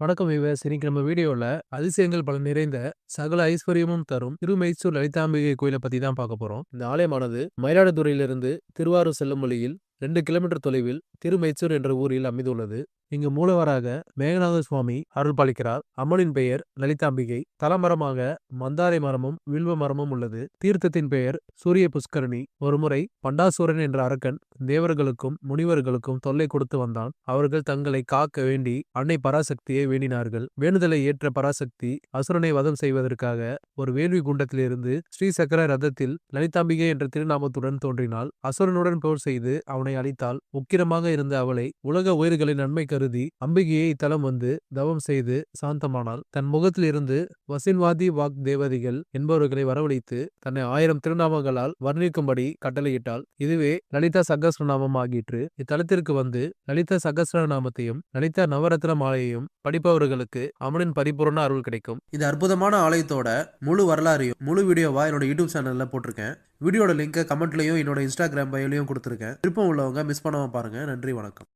வணக்கம் விவஸ் இன்னைக்கு நம்ம வீடியோவில் அதிசயங்கள் பல நிறைந்த சகல ஐஸ்வர்யமும் தரும் திருமைசூர் லலிதாம்பிகை கோயிலை பற்றி தான் பார்க்க போகிறோம் இந்த ஆலயமானது மயிலாடுதுறையிலிருந்து திருவாரூர் செல்லும் வழியில் ரெண்டு கிலோமீட்டர் தொலைவில் திருமைச்சூர் என்ற ஊரில் அமைந்துள்ளது. இங்கு மூலவராக மேகநாத சுவாமி அருள் பாலிக்கிறார் அம்மனின் பெயர் லலிதாம்பிகை. தலமரமாக மந்தாரை மரமும் வில்வ மரமும் உள்ளது. தீர்த்தத்தின் பெயர் சூரிய புஷ்கரணி. ஒருமுறை பண்டாசூரன் என்ற அரக்கன் தேவர்களுக்கும் முனிவர்களுக்கும் தொல்லை கொடுத்து வந்தான். அவர்கள் தங்களை காக்க வேண்டி அன்னை பராசக்தியை வேண்டினார்கள். வேண்டுதலை ஏற்ற பராசக்தி அசுரனை வதம் செய்வதற்காக ஒரு வேள்வி குண்டத்திலிருந்து ஸ்ரீ சக்கர ரதத்தில் லலிதாம்பிகை என்ற திருநாமத்துடன் தோன்றினால் அசுரனுடன் போர் செய்து அவனை அழித்தால் உக்கிரமாக இருந்த அவளை உலக உயிர்களின் நன்மை கருதி அம்பிகையை இத்தலம் வந்து தவம் செய்து சாந்தமானாள். தன் முகத்தில் இருந்து வசின்வாதி வாக் தேவதிகள் என்பவர்களை வரவழைத்து தன்னை ஆயிரம் திருநாமங்களால் வர்ணிக்கும்படி கட்டளையிட்டாள். இதுவே லலிதா சகஸ்ரநாமம் ஆகிற்று. இத்தலத்திற்கு வந்து லலிதா சகசிரநாமத்தையும் லலிதா நவரத்ன மாலையையும் படிப்பவர்களுக்கு அமனின் பரிபூர்ண அருள் கிடைக்கும். இது அற்புதமான ஆலயத்தோட முழு வரலாறையும் முழு வீடியோவா என்னோட யூடியூப் சேனல்ல போட்டிருக்கேன். வீடியோட லிங்க் கமெண்ட்லையும் என்னோட இன்ஸ்டாகிராம் பயோலையும் கொடுத்துருக்கேன். விருப்பம் உள்ளவங்க மிஸ் பண்ணாமல் பாருங்க. நன்றி வணக்கம்.